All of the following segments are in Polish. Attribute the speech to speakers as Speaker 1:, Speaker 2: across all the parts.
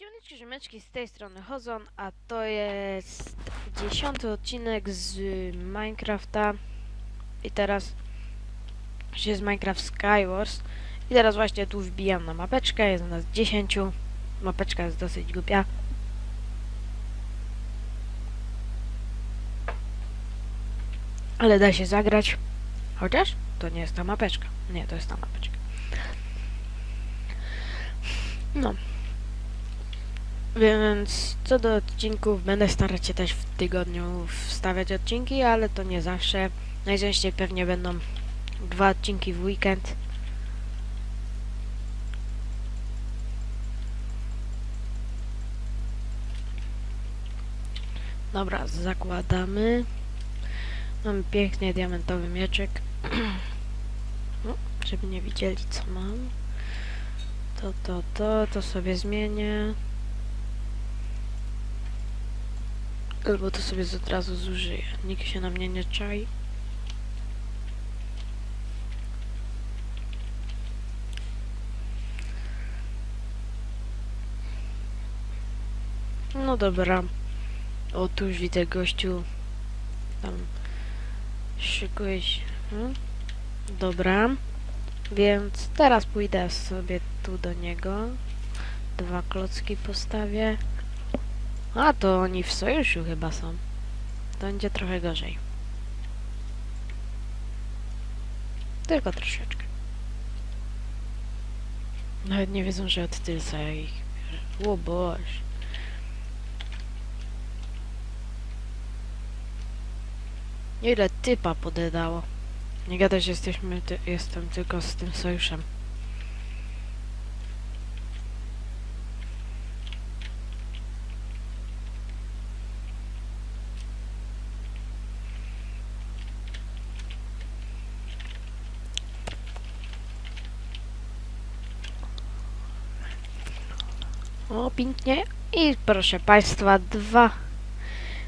Speaker 1: Siemaneczki, Rzymeczki, z tej strony Hozon, a to jest dziesiąty odcinek z Minecrafta. I teraz się z Minecraft Skywars. I teraz właśnie tu wbijam na mapeczkę, jest nas 10 mapeczka jest dosyć głupia. Ale da się zagrać. Chociaż to nie jest ta mapeczka. Nie, to jest ta mapeczka. No więc co do odcinków, będę starać się też w tygodniu wstawiać odcinki, ale to nie zawsze. Najczęściej pewnie będą dwa odcinki w weekend. Dobra, zakładamy. Mam pięknie diamentowy mieczek. no, żeby nie widzieli co mam. To, to, to, to sobie zmienię. Albo to sobie od razu zużyję. Nikt się na mnie nie czai. No dobra. O, tu już widzę gościu. Tam szykuje się. Hmm? Dobra. Więc teraz pójdę sobie tu do niego. Dwa klocki postawię. A, to oni w sojuszu chyba są. To będzie trochę gorzej. Tylko troszeczkę. Nawet nie wiedzą, że od tylca ich. O Boże. Ile typa podedało. Nie gadać, jesteśmy, jestem tylko z tym sojuszem. O, pięknie. I proszę Państwa, dwa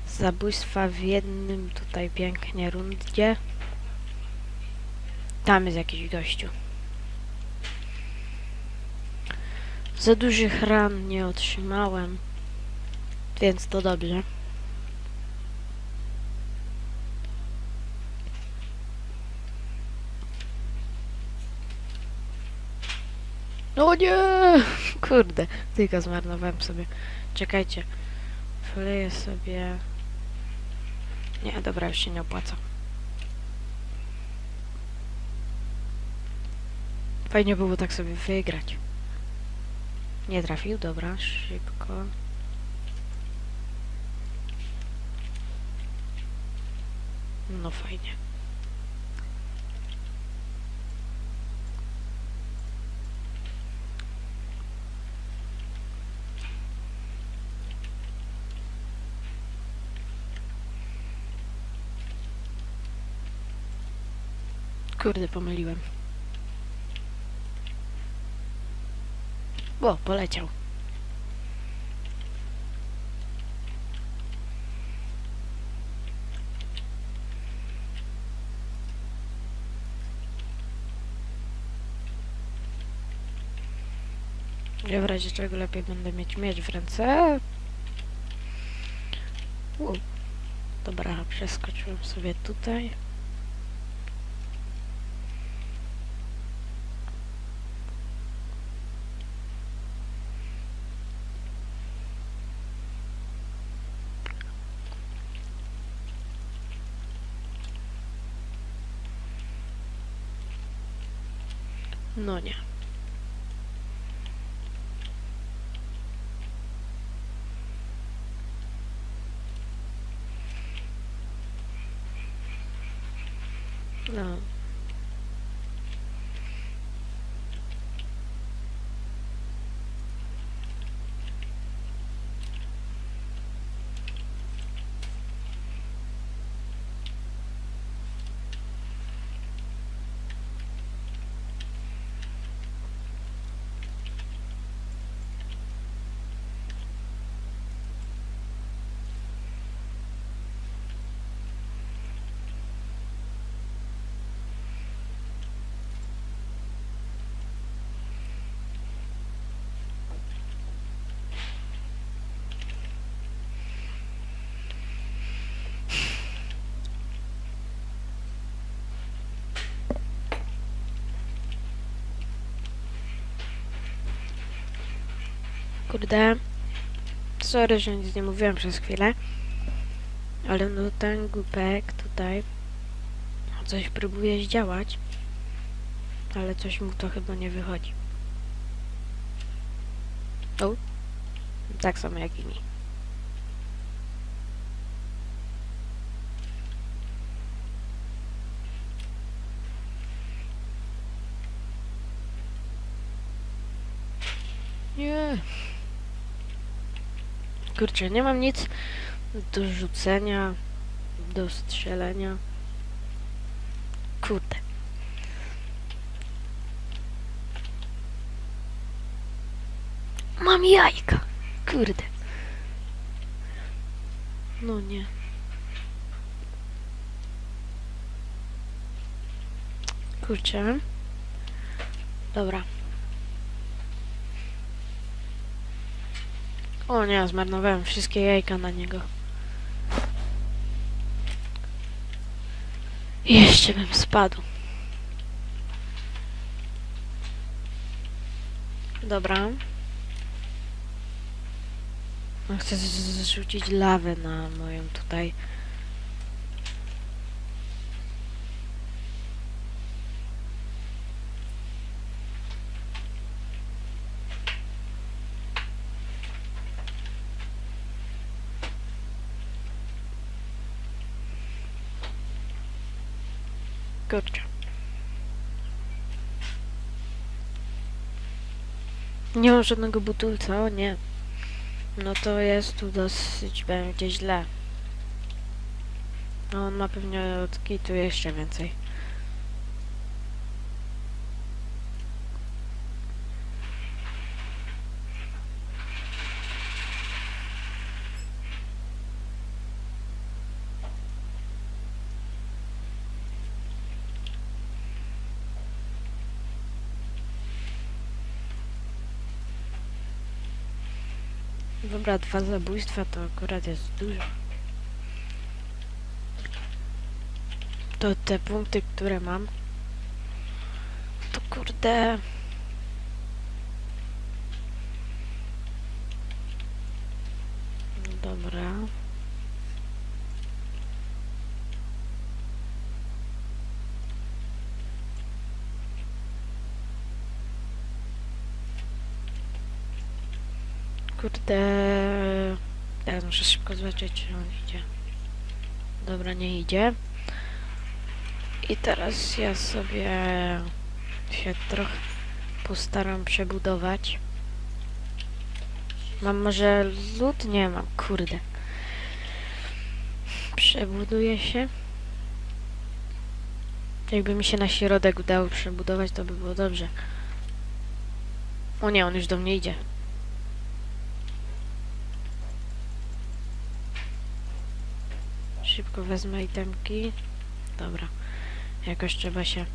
Speaker 1: zabójstwa w jednym tutaj pięknie rundzie. Tam jest jakiś gościu. Za dużych ran nie otrzymałem, więc to dobrze. No nie! Kurde, tylko zmarnowałem sobie. Czekajcie. Wleję sobie... Nie, dobra, już się nie opłaca. Fajnie było tak sobie wygrać. Nie trafił, dobra, szybko. No fajnie. Kurde, pomyliłem. O, poleciał. Ja w razie czego lepiej będę mieć miecz w ręce. U. Dobra, przeskoczyłem sobie tutaj. No nie. Kurde. Sorry, że nic nie mówiłem przez chwilę. Ale no ten głupek tutaj coś próbuje zdziałać. Ale coś mu to chyba nie wychodzi. O. Tak samo jak i mi. Nie. Kurczę, nie mam nic do rzucenia, do strzelenia. Kurde. Mam jajka. Kurde. No nie. Kurczę. Dobra. O nie, zmarnowałem wszystkie jajka na niego. Jeszcze bym spadł. Dobra. No, Chcę zrzucić lawę na moją tutaj. Kurczę. Nie mam żadnego butulca, o nie. No to jest tu dosyć będzie źle. No on ma pewnie od kitu jeszcze więcej. Dobra, dwa zabójstwa to akurat jest dużo. To te punkty, które mam, to kurde... Dobra. Kurde... Teraz muszę szybko zobaczyć, czy on idzie. Dobra, nie idzie. I teraz ja sobie się trochę postaram przebudować. Mam może lód? Nie mam, kurde. Przebuduję się. Jakby mi się na środek udało przebudować, to by było dobrze. O nie, on już do mnie idzie. Wezmę itemki. Dobra. Jakoś trzeba się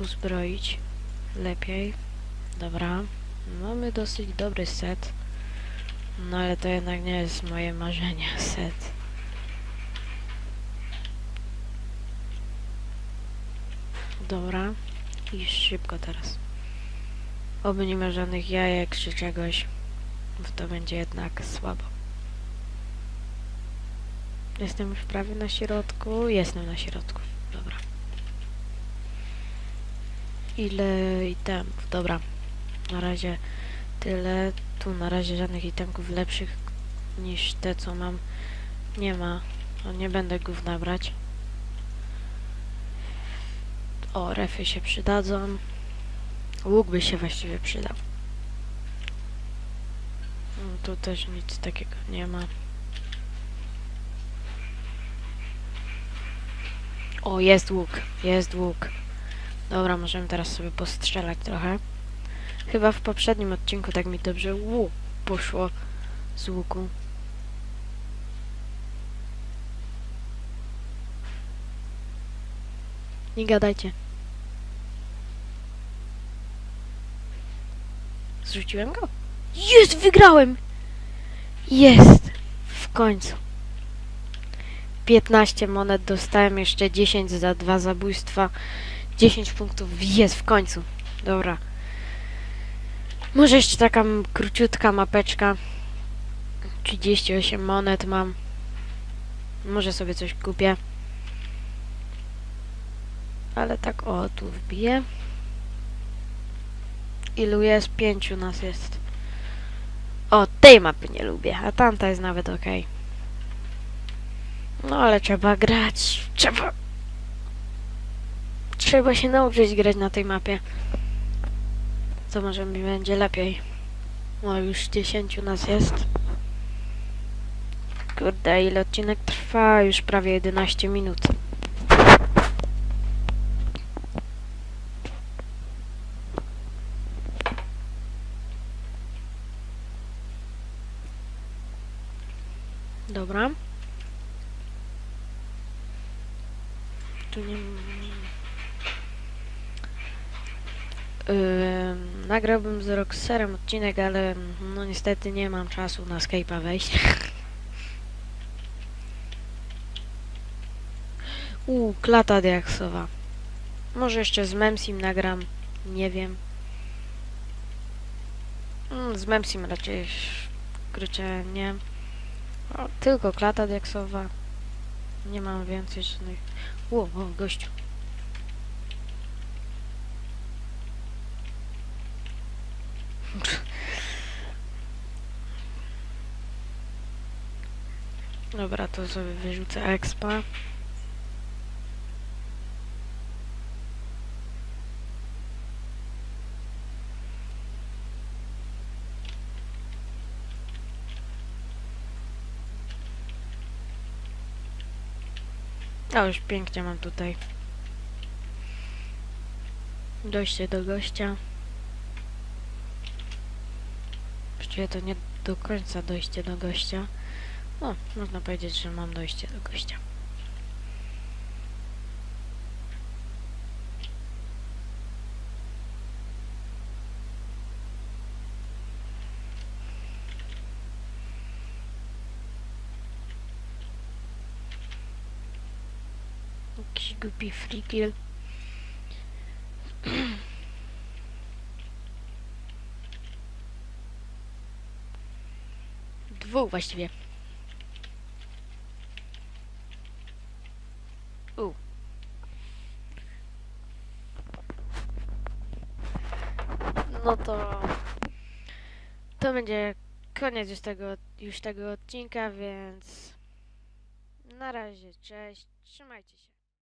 Speaker 1: uzbroić lepiej. Dobra. Mamy dosyć dobry set. No ale to jednak nie jest moje marzenie set. Dobra. I szybko teraz. Oby nie ma żadnych jajek czy czegoś. Bo to będzie jednak słabo. Jestem już prawie na środku. Jestem na środku. Dobra. Ile itemów? Dobra. Na razie tyle. Tu na razie żadnych itemków lepszych niż te, co mam. Nie ma. No nie będę gówna brać. O, refy się przydadzą. Łuk by się właściwie przydał. No, tu też nic takiego nie ma. O, jest łuk, jest łuk. Dobra, możemy teraz sobie postrzelać trochę. Chyba w poprzednim odcinku tak mi dobrze łuk poszło z łuku. Nie gadajcie. Zrzuciłem go? Jest, wygrałem! Jest! W końcu. 15 monet dostałem, jeszcze 10 za dwa zabójstwa. 10 punktów jest w końcu. Dobra. Może jeszcze taka króciutka mapeczka. 38 monet mam. Może sobie coś kupię. Ale tak, o, tu wbiję. Ilu jest? Pięciu nas jest. O, tej mapy nie lubię, a tamta jest nawet ok. No ale trzeba grać. Trzeba. Trzeba się nauczyć grać na tej mapie. To może mi będzie lepiej. No już 10 nas jest. Kurde, ile odcinek trwa? Już prawie 11 minut. Dobra. Nie... Yy, nagrałbym z Roxerem odcinek, ale no niestety nie mam czasu na Skype'a wejść. Uuu, klata diaksowa. Może jeszcze z Memsim nagram, nie wiem. Mm, z Memsim raczej kurczę nie. O, tylko klata diaksowa. Nie mam więcej żadnych. Ło, o, gościu. Dobra, to sobie wyrzucę expa. A już pięknie mam tutaj. Dojście do gościa. Właściwie to nie do końca dojście do gościa. No, można powiedzieć, że mam dojście do gościa. Jakiś głupi frikil. Dwóch właściwie. U. No to... To będzie koniec już tego, już tego odcinka, więc... Na razie, cześć, trzymajcie się.